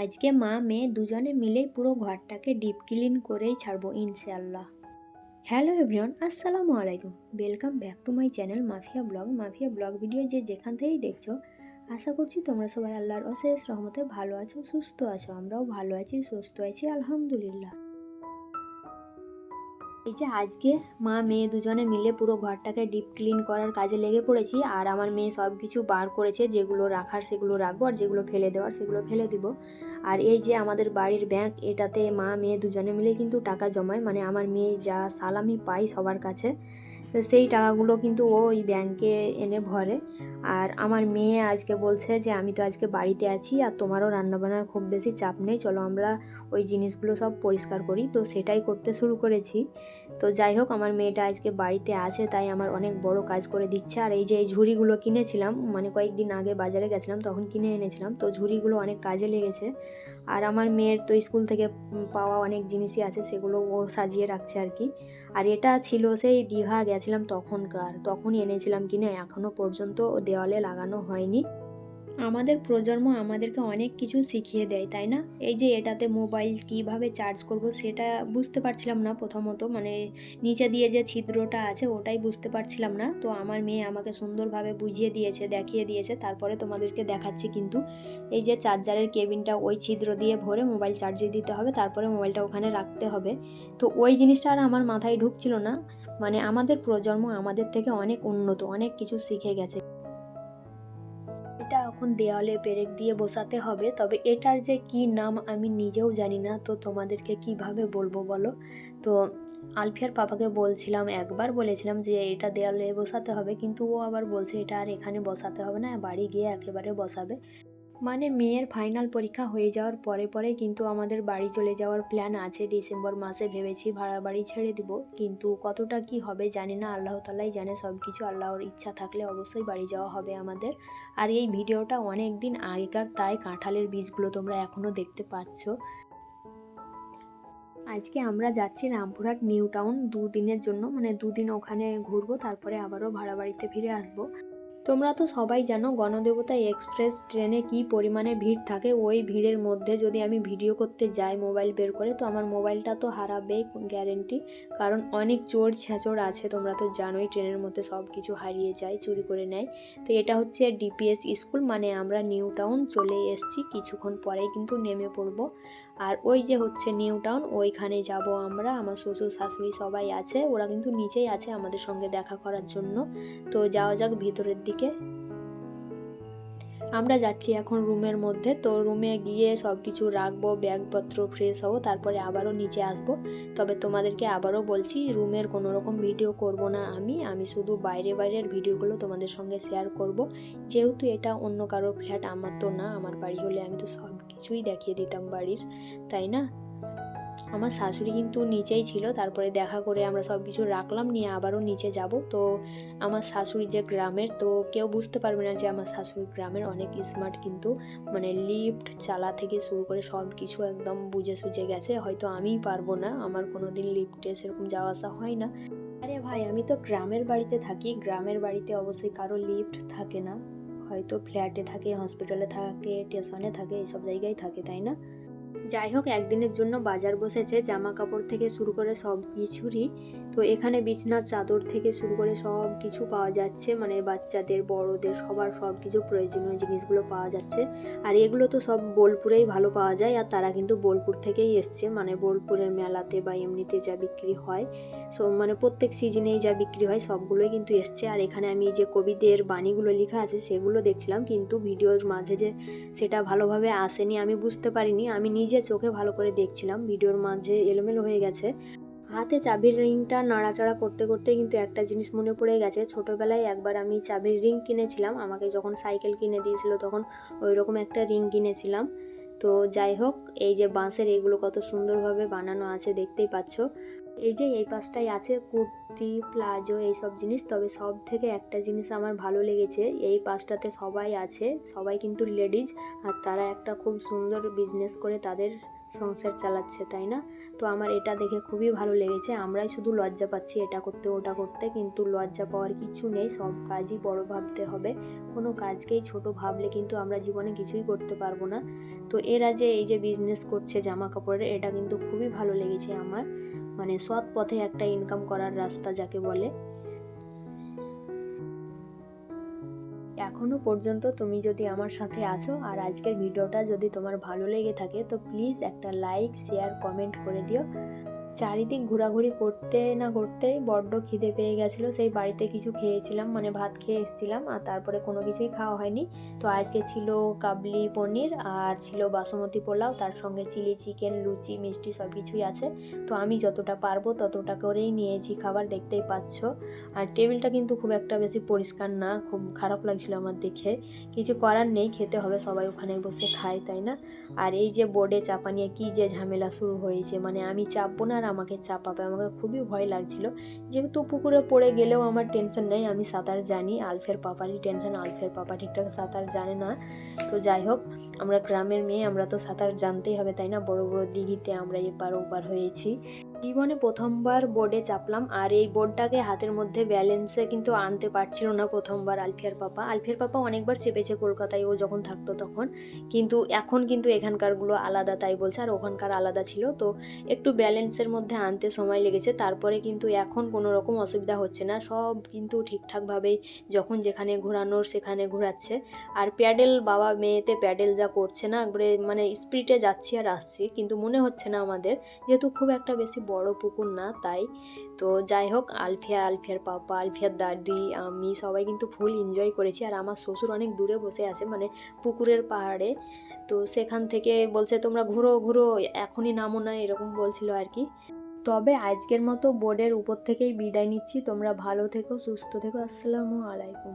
আজকে মা মেয়ে দুজনে মিলেই পুরো ঘরটাকে ডিপ ক্লিন করেই ছাড়বো ইনশাল্লাহ হ্যালো এভরিওয়ান আসসালামু আলাইকুম। Welcome back to my channel mafia blog mafia blog video যে যেখান থেকেই দেখছ, আশা করছি তোমরা সবাই আল্লাহর অশেষ রহমতে ভালো আছো, সুস্থ আছো। আমরাও ভালো আছি, সুস্থ আছি, আলহামদুলিল্লাহ। এই যে আজকে মা, মেয়ে দুজনে মিলে পুরো ঘরটাকে ডিপ ক্লিন করার কাজে লেগে পড়েছি আর আমার মেয়ে সব কিছু বার করেছে, যেগুলো রাখার সেগুলো রাখব আর যেগুলো ফেলে দেওয়ার সেগুলো ফেলে দিব। আর এই যে আমাদের বাড়ির ব্যাংক এটাতে মা, মেয়ে দুজনে মিলে কিন্তু টাকা জমায় মানে আমার মেয়ে যা সালামি পাই সবার কাছে। তো সেই টাকাগুলো কিন্তু ও ওই ব্যাংকে এনে ভরে। আর আমার মেয়ে আজকে বলছে যে, আমি তো আজকে বাড়িতে আছি আর তোমারও রান্নাবান্নার খুব বেশি চাপ নেই। চলো আমরা ওই জিনিসগুলো সব পরিষ্কার করি। তো সেটাই করতে শুরু করেছি। তো যাই হোক, আমার মেয়েটা আজকে বাড়িতে আছে, তাই আমার অনেক বড় কাজ করে দিচ্ছে। আর এই যে এই ঝুড়িগুলো কিনেছিলাম মানে কয়েকদিন আগে বাজারে গেছিলাম, তখন কিনে এনেছিলাম। তো ঝুড়িগুলো অনেক কাজে লেগেছে। আর আমার মেয়ের তো স্কুল থেকে পাওয়া অনেক জিনিসই আছে, সেগুলো ও সাজিয়ে রাখছে আর কি। আর এটা ছিল সেই দীঘা গেছিলাম তখনকার, তখনই এনেছিলাম কিনে এখনও পর্যন্ত দেওয়ালে লাগানো হয়নি। আমাদের প্রজন্ম আমাদেরকে অনেক কিছু শিখিয়ে দেয়, তাই না? এই যে এটাতে মোবাইল কীভাবে চার্জ করব সেটা বুঝতে পারছিলাম না প্রথমত মানে নিচে দিয়ে যে ছিদ্রটা আছে ওটাই বুঝতে পারছিলাম না। তো আমার মেয়ে আমাকে সুন্দরভাবে বুঝিয়ে দিয়েছে, দেখিয়ে দিয়েছে, তারপরে তোমাদেরকে দেখাচ্ছি কিন্তু। এই যে চার্জারের কেবিনটা ওই ছিদ্র দিয়ে ভরে মোবাইল চার্জে দিতে হবে, তারপরে মোবাইলটা ওখানে রাখতে হবে। তো ওই জিনিসটা আর আমার মাথায় ঢুকছিল না মানে আমাদের প্রজন্ম আমাদের থেকে অনেক উন্নত, অনেক কিছু শিখে গেছে। দেওয়ালে পেরেক দিয়ে বসাতে হবে। তবে এটার যে কি নাম আমি নিজেও জানি না। তো তোমাদেরকে কীভাবে বলব বলো? তো আলফিয়ার পাপাকে বলছিলাম একবার, বলেছিলাম যে এটা দেওয়ালে বসাতে হবে। কিন্তু ও আবার বলছে এটা আর এখানে বসাতে হবে না, বাড়ি গিয়ে একেবারে বসাবে। মানে মেয়ের ফাইনাল পরীক্ষা হয়ে যাওয়ার পরে পরে কিন্তু আমাদের বাড়ি চলে যাওয়ার প্ল্যান আছে। ডিসেম্বর মাসে ভেবেছি ভাড়া বাড়ি ছেড়ে দিব। কিন্তু কতটা কি হবে জানি না। আল্লাহ তালাই জানে সব কিছু আল্লাহর ইচ্ছা থাকলে অবশ্যই বাড়ি যাওয়া হবে আমাদের। আর এই ভিডিওটা অনেক দিন আগেকার, তাই কাঁঠালের বীজগুলো তোমরা এখনও দেখতে পাচ্ছ। আজকে আমরা যাচ্ছি রামপুরহাট, নিউ টাউন। দুদিনের জন্য মানে দুদিন ওখানে ঘুরবো, তারপরে আবারও ভাড়া বাড়িতে ফিরে আসব। তোমরা তো সবাই জানো গণদেবতা এক্সপ্রেস ট্রেনে কি পরিমাণে ভিড় থাকে। ওই ভিড়ের মধ্যে যদি আমি ভিডিও করতে যাই মোবাইল বের করে, তো আমার মোবাইলটা তো হারাবেই গ্যারেন্টি। কারণ অনেক চোর ছেঁচড় আছে, তোমরা তো জানোই ট্রেনের মধ্যে সব কিছু হারিয়ে যায়, চুরি করে নেয়। তো এটা হচ্ছে ডিপিএস স্কুল মানে আমরা নিউ টাউন চলে এসেছি, কিছুক্ষণ পরেই কিন্তু নেমে পড়ব। আর ওই যে হচ্ছে নিউ টাউন, ওইখানে যাব আমরা। আমার শ্বশুর, শাশুড়ি সবাই আছে। ওরা কিন্তু নিচেই আছে আমাদের সঙ্গে দেখা করার জন্য। তো যাওয়া যাক ভিতরের দিকে। আমরা যাচ্ছি এখন রুমের মধ্যে, তো রুমে গিয়ে সব কিছু রাখব, ব্যাগপত্র ফ্রেশ হব, তারপরে আবারও নিচে আসব। তবে তোমাদেরকে আবারও বলছি, রুমের কোনো রকম ভিডিও করব না আমি আমি শুধু বাইরে বাইরের ভিডিওগুলো তোমাদের সঙ্গে শেয়ার করব। যেহেতু এটা অন্য কারও ফ্ল্যাট আমার তো না, আমার বাড়ি হলে আমি তো সব কিছুই দেখিয়ে দিতাম বাড়ির, তাই না? আমার শাশুড়ি কিন্তু নিচেই ছিল, তারপরে দেখা করে আমরা সব কিছু রাখলাম, নিয়ে আবারও নিচে যাব। তো আমার শাশুড়ি যে গ্রামের, তো কেউ বুঝতে পারবে না যে আমার শাশুড়ি গ্রামের অনেক স্মার্ট কিন্তু মানে লিফট চালা থেকে শুরু করে সব কিছু একদম বুঝে সুঝে গেছে। হয়তো আমিই পারব না, আমার কোনো দিন লিফটে সেরকম যাওয়া আসা হয় না। আরে ভাই, আমি তো গ্রামের বাড়িতে থাকি, গ্রামের বাড়িতে অবশ্যই কারও লিফট থাকে না। হয়তো ফ্ল্যাটে থাকে হসপিটালে থাকে স্টেশনে থাকে, এইসব জায়গায় থাকে, তাই না? যাই হোক একদিনের জন্য বাজার বসেছে জামা কাপড় থেকে শুরু করে সব কিছুরই। তো এখানে বিছনার চাদর থেকে শুরু করে সব কিছু পাওয়া যাচ্ছে। মানে বাচ্চাদের, বড়দের, সবার সব কিছু প্রয়োজনীয় জিনিসগুলো পাওয়া যাচ্ছে। আর এগুলো তো সব বোলপুরেই ভালো পাওয়া যায়। আর তারা কিন্তু বোলপুর থেকেই এসছে। মানে বোলপুরের মেলাতে বা এমনিতে যা বিক্রি হয়, সো মানে প্রত্যেক সিজনেই যা বিক্রি হয়, সবগুলোই কিন্তু এসছে। আর এখানে আমি যে কবিদের বাণীগুলো লেখা আছে, সেগুলো দেখছিলাম। কিন্তু ভিডিওর মাঝে যে সেটা ভালোভাবে আসেনি, আমি বুঝতে পারিনি। আমি নিজে চোখে ভালো করে দেখছিলাম। ভিডিওর মাঝে এলোমেলো হয়ে গেছে। হাতে চাবির রিংটা নাড়াচাড়া করতে করতে কিন্তু একটা জিনিস মনে পড়ে গেছে। ছোটোবেলায় একবার আমি চাবির রিং কিনেছিলাম। আমাকে যখন সাইকেল কিনে দিয়েছিল তখন ওই রকম একটা রিং কিনেছিলাম। তো যাই হোক, এই যে বাঁশের এগুলো কত সুন্দরভাবে বানানো আছে দেখতেই পাচ্ছ। এই যে এই পাশটায় আছে কুর্তি, প্লাজো এইসব জিনিস। তবে সব থেকে একটা জিনিস আমার ভালো লেগেছে, এই পাশটাতে সবাই আছে, সবাই কিন্তু লেডিজ আর তারা একটা খুব সুন্দর বিজনেস করে তাদের সংসার চালাচ্ছে, তাই না? তো আমার এটা দেখে খুবই ভালো লেগেছে। আমরাই শুধু লজ্জা পাচ্ছি এটা করতে, ওটা করতে, কিন্তু লজ্জা পাওয়ার কিছু নেই। সব কাজই বড় ভাবতে হবে। কোনো কাজকেই ছোট ভাবলে কিন্তু আমরা জীবনে কিছুই করতে পারব না। তো এরা যে এই যে বিজনেস করছে জামা কাপড়ের এটা কিন্তু খুবই ভালো লেগেছে আমার। মানে সৎ পথে একটা ইনকাম করার রাস্তা যাকে বলে। এখনও পর্যন্ত তুমি যদি আমার সাথে আছো আর আজকের ভিডিওটা যদি তোমার ভালো লেগে থাকে, তো প্লিজ একটা লাইক শেয়ার কমেন্ট করে দিও। চারিদিক ঘোরাঘুরি করতে না করতেই বড্ড খিদে পেয়ে গেছিল। সেই বাড়িতে কিছু খেয়েছিলাম মানে ভাত খেয়ে এসেছিলাম আর তারপরে কোনো কিছুই খাওয়া হয়নি। তো আজকে ছিল কাবলি পনির আর ছিল বাসমতি পোলাও, তার সঙ্গে চিলি চিকেন, লুচি, মিষ্টি সব কিছুই আছে। তো আমি যতটা পারব ততটা করেই নিয়েছি খাবার, দেখতেই পাচ্ছ। আর টেবিলটা কিন্তু খুব একটা বেশি পরিষ্কার না, খুব খারাপ লাগছিল আমার দেখে। কিছু করার নেই, খেতে হবে, সবাই ওখানে বসে খায়, তাই না? আর এই যে বোর্ডে চাপা নিয়ে কী যে ঝামেলা শুরু হয়েছে মানে আমি চাপবো না আমাকে চাপাবে। আমাকে খুবই ভয় লাগছিল। যেহেতু পুকুরে পড়ে গেলেও আমার টেনশন নেই, আমি সাঁতার জানি। আলফের পাপারই টেনশন আলফের পাপা ঠিকঠাক সাঁতার জানে না। তো যাই হোক, আমরা গ্রামের মেয়ে, আমরা তো সাঁতার জানতেই হবে, তাই না? বড় বড় দিঘিতে আমরা এপার ওপার হয়েছি। জীবনে প্রথমবার বোর্ডে চাপলাম, আর এই বোর্ডটাকে হাতের মধ্যে ব্যালেন্সে কিন্তু আনতে পারছিল না প্রথমবার আলফিয়ার পাপা। আলফিয়ার পাপা অনেকবার চেপেছে কলকাতায়, ও যখন থাকতো তখন। কিন্তু এখন কিন্তু এখানকারগুলো আলাদা তাই বলছে, আর ওখানকার আলাদা ছিল। তো একটু ব্যালেন্সের মধ্যে আনতে সময় লেগেছে, তারপরে কিন্তু এখন কোনো রকম অসুবিধা হচ্ছে না। সব কিন্তু ঠিকঠাকভাবেই যখন যেখানে ঘোরানোর সেখানে ঘোরাচ্ছে। আর প্যাডেল, বাবা মেয়েতে প্যাডেল যা করছে না, একবারে মানে স্পিডে যাচ্ছি আর আসছি। কিন্তু মনে হচ্ছে না আমাদের, যেহেতু খুব একটা বেশি বড় পুকুর না তাই। তো যাই হোক, আলফিয়া, আলফিয়ার পাপা, আলফিয়ার দাদি, আমি সবাই কিন্তু ফুল এনজয় করেছি। আর আমার শ্বশুর অনেক দূরে বসে আছে মানে পুকুরের পাহাড়ে। তো সেখান থেকে বলছে, তোমরা ঘুরো ঘুরো, এখনই নামো না, এরকম বলছিল আর কি। তবে আজকের মতো বোর্ডের উপর থেকেই বিদায় নিচ্ছি। তোমরা ভালো থেকো, সুস্থ থেকো। আসসালামু আলাইকুম।